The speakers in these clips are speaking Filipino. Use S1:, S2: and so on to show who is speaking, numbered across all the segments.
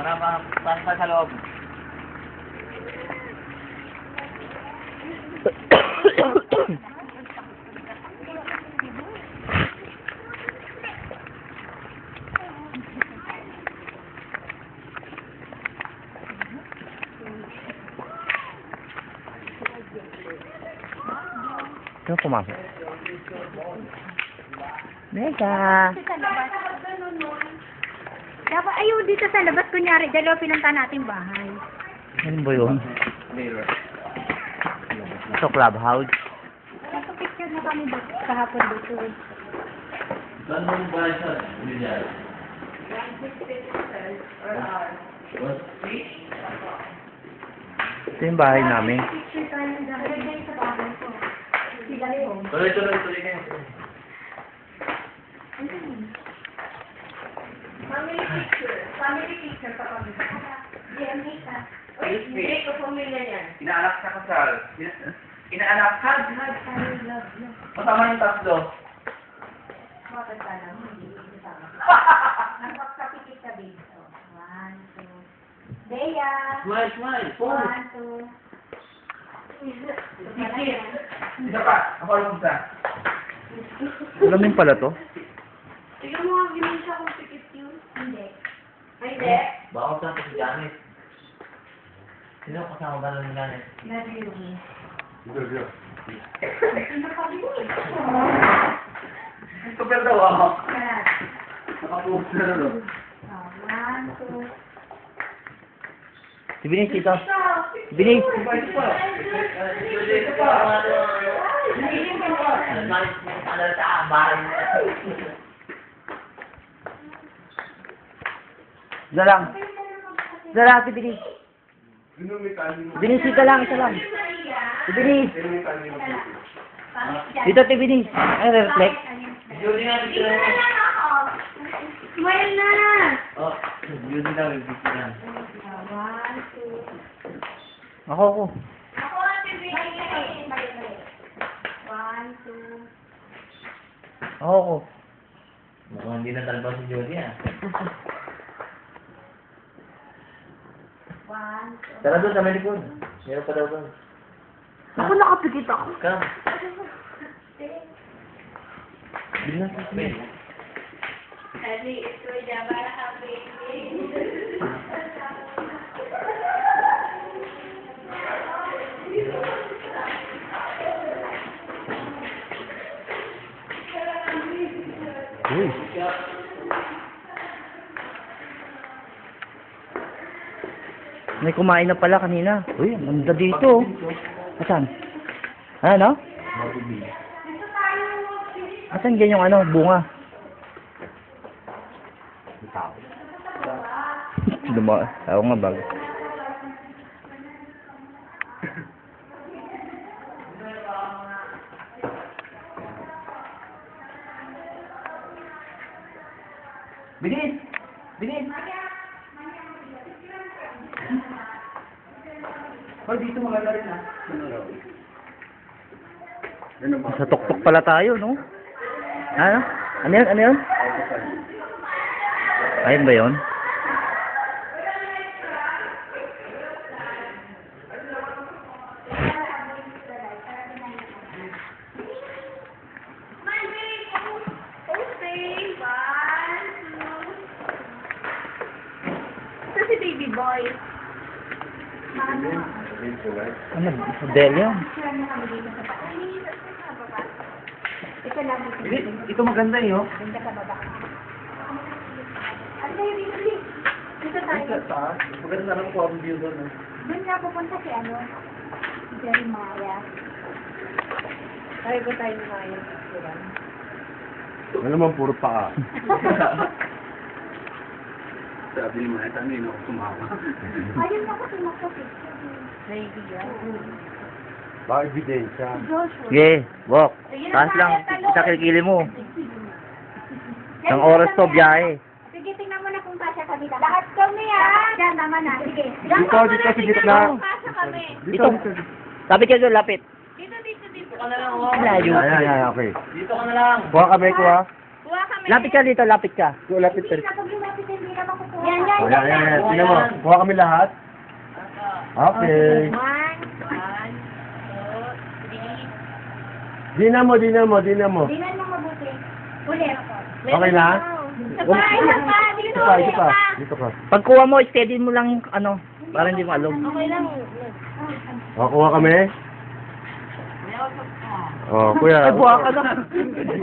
S1: Para ma para sa loob.
S2: Sino pumasok? Mega!
S3: Sa. Dapat ayun dito sa labas, kunyari, dalawa pinunta natin bahay.
S2: Ano ba yun? Ito, clubhouse.
S3: Nasa picture na kami dito, kahapon dito.
S1: Saan mo ba siya? Bilyar.
S2: Ito yung bahay namin.
S3: Picture tayo ng sa bahay ko. Sila ko.
S1: Tuloy, tuloy, tuloy kayo.
S3: Family picture. Family picture pa kami. DNA ka. Uy, hindi ko pamilya yan.
S1: Inaanak sa kasal. Ina- Inaanak. Hug, hug.
S3: I love you.
S1: Kasama yung tatlo.
S3: Bakit ka lang? Hindi ko kasama. Nagpapakapikit ka. So, one, two. Bea.
S1: Smile, smile.
S3: One, two.
S1: Isa pa. Ako lang isa.
S2: Alamin pala to.
S3: Tignan mo ang ginisya kung pikit yun. Hindi. Ay, hindi.
S1: Saan ko si Janet. Sino kasama ba ng Janet?
S3: Love you.
S1: Super daw ako. Nakapost na
S3: two.
S2: Si Binis dito. Binis! Isa lang. Isa lang, si Binis. Binis, isa lang, isa lang. Binis. Dito, Binis. Ay, reflect.
S1: Dito na. Oh, dito na.
S2: Ako, ako.
S3: Ako ang bibigyan. One, two.
S2: Ako, ako.
S1: Mukhang hindi na talba si Judy ah.
S3: One, two.
S1: Tara doon sa may likod. Meron pa daw doon.
S2: Ako nakapikit ako.
S1: Come.
S2: Bilis.
S3: Sabi, ito ya para happy.
S2: Uy. May kumain na pala kanina. Uy, ang ganda dito. Asan? Ano? Asan yan yung ano, bunga? Duma, ako nga bag.
S1: Bilis! Bilis! Hoy, dito maganda rin ah.
S2: Sa tuktok pala tayo, no? Ano? Ano yun? Ano yun? Ayun ba yun?
S3: Baby boy. Ano?
S2: Ano?
S3: Na dito baba. Ito dito.
S1: Maganda eh oh.
S3: Ganda sa baba. Ano tayo dito? Lee? Dito tayo.
S1: taas. Maganda na lang ko ang view doon. ah.
S3: Doon nga pupunta si ano? Si Jeremiah. Tayo ba tayo ni Maya?
S4: Ano naman, puro paa. Sabi ni Maya, tami na ako sumama.
S3: Ayun na kasi magpa-picture. Naibigan.
S4: Baka ebidensya.
S2: Sige, walk. Taas lang. Isa kilikili mo. Isang oras to, biyahe.
S3: Sige, tingnan mo na kung kasya kami lahat. Lahat kami ah! Diyan, tama na. Sige.
S4: Dito, dito, sa gitna.
S3: kasya kami.
S2: Dito. Lapit ka doon, lapit.
S3: Dito, dito, dito.
S1: Dito ka na lang oh.
S2: Layo.
S4: Ayan, ayan, okay.
S1: Dito ka na lang.
S4: Kuha kami, kuha.
S3: Kuha kami.
S2: Lapit ka dito, lapit ka.
S4: Kuha, lapit
S3: Hindi
S4: ka.
S3: na, pag lumapit, hindi na makukuha Yan, yan,
S4: O, yan, yan, yan. Tingnan mo. Kuha kami lahat. Okay.
S3: One, one, two, three.
S4: Dinan mo, dinan mo, mo.
S3: Tingnan mo mabuti. Ulit.
S4: Okay na?
S3: Isa pa, isa pa. Dito,
S4: Dito pa, dito pa. Dito.
S2: Pagkuha mo, steady mo lang yung ano, para hindi malog.
S3: Okay lang.
S4: O, kuha kami. O, kuya.
S2: Ay, buha ka na.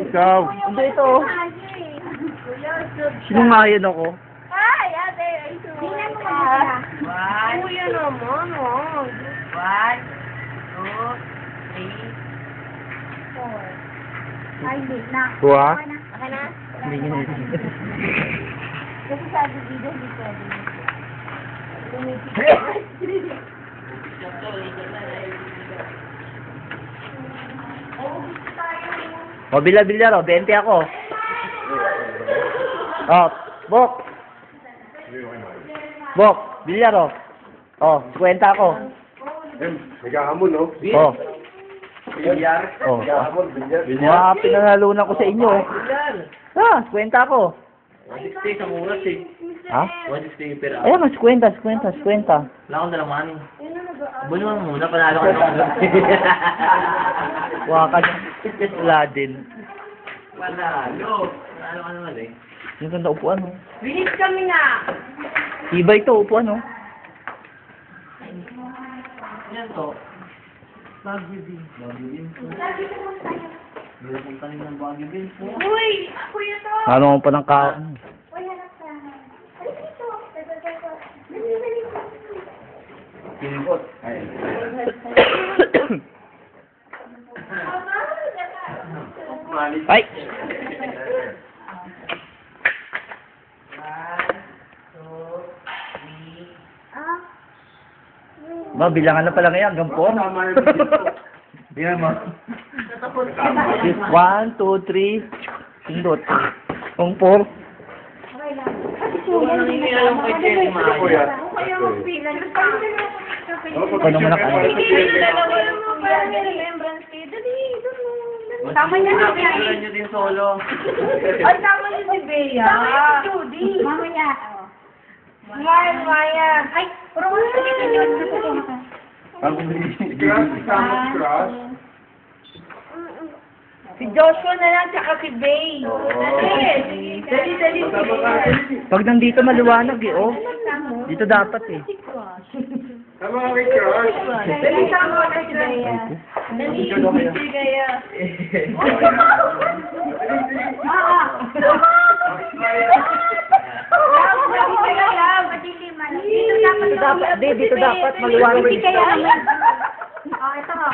S4: Ikaw.
S2: Hindi ito. Sinungayon ako.
S3: Ay, ate. Tingnan mo mabuti.
S5: One. Kuya naman, oh. One, two, three.
S3: Four. Ay, hindi na.
S4: Kuha.
S3: Okay na. Na?
S2: Hindi niya
S3: Kasi sabi dito, hindi pwede.
S2: O, bilya-bilya ro. 20 ako. O, Bok. Bok, bilya ro. O, 50 ako.
S4: Eh, nagkahamon, no?
S2: O. O.
S4: Nagkahamon, bilyar.
S2: Mga pinangalunan ko sa inyo. Ah, 50 ako.
S1: 160 sa oras eh.
S2: Ha?
S1: 160 per hour.
S2: Ayan, mas 50, 50, 50.
S1: Wala akong money. Bunuan mo muna, panalo ka naman.
S2: Waka. Wala din.
S1: Panalo. Panalo ka naman eh.
S2: Yung ganda upuan, no?
S5: Bilis kami nga.
S2: Iba ito, upuan, no?
S1: Yan to. Baguio din. Baguio din po. Meron pong tanim ng Baguio din po.
S5: Uy, kuya to.
S2: Ano mo pa ng ka...
S3: Uy, hanap ka. Ay, dito.
S1: Kinipot. Ay.
S2: Ay!
S3: Ah.
S2: Ba, bilangan na pala ngayon, hanggang po.
S4: Tama.
S2: Tingnan mo. One, two, three. Four. Naman ang ano.
S5: Dalawa lang mo dali. Tama niya si Bea. Ay, tama niya si Bea. Tama niya si Judy.
S3: Mamaya. Oh.
S5: Smile, Maya.
S3: Ay, puro ko sa ka.
S4: Cross, kasama si
S5: Joshua na lang, tsaka si Bea. Dali, dali, dali.
S2: Pag nandito maliwanag eh, oh. Dito dapat eh.
S4: Tama ka kay Cross.
S5: Dali, sama ka si Bea. Dali, si Bea.
S3: Oo. Madiliman. Dito dapat.
S2: Dito dapat, di, dito dapat maliwanag.
S3: Kaya naman. Oh, ito ho.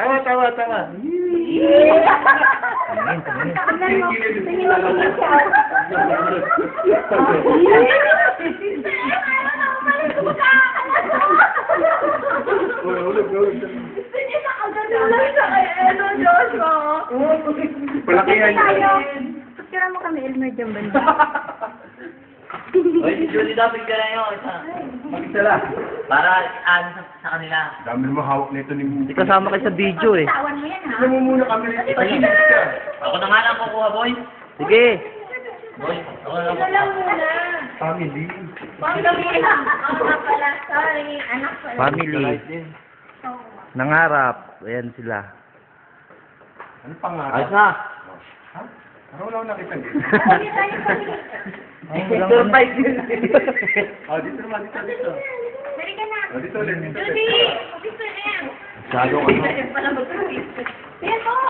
S4: Tawa, tawa, tawa.
S2: Tingin, tingin.
S3: Tingnan mo. Tingin mo tingin siya.
S4: Ulog, ulog.
S5: Ano, Joshua?
S4: Palakihan
S3: Tayo. Mo kami, Elmer dyan banda.
S1: Oy, si Judy dapat ka na yun. Isa.
S4: Mag-isa lang.
S1: Para ano sa, sa kanila.
S4: Dami mo hawak nito ni
S2: Hindi kasama kayo sa video eh.
S3: Tawan mo yan, ha?
S4: Mo muna kami. Tahimik ka.
S1: Ako na nga lang kukuha, boy.
S2: Sige.
S1: Boy, ako na lang
S5: Ito lang muna.
S4: Family.
S5: Panggamit.
S3: Ako nga pala. Sorry. Anak pala.
S2: Family. Nangarap. Ayan sila.
S4: Ano pangarap?
S1: Ayos na.
S4: Araw lang nakita niyo.
S3: Hindi tayo.
S2: Ay, walang ano.
S4: Oh, dito naman, dito, dito.
S3: Dali ka na.
S4: Oh, dito ulit, dito
S5: Judy!
S4: ulit.
S5: Gusto niya.
S2: Masyadong ano.
S5: Pwede pala mag-picture.
S3: Yan po.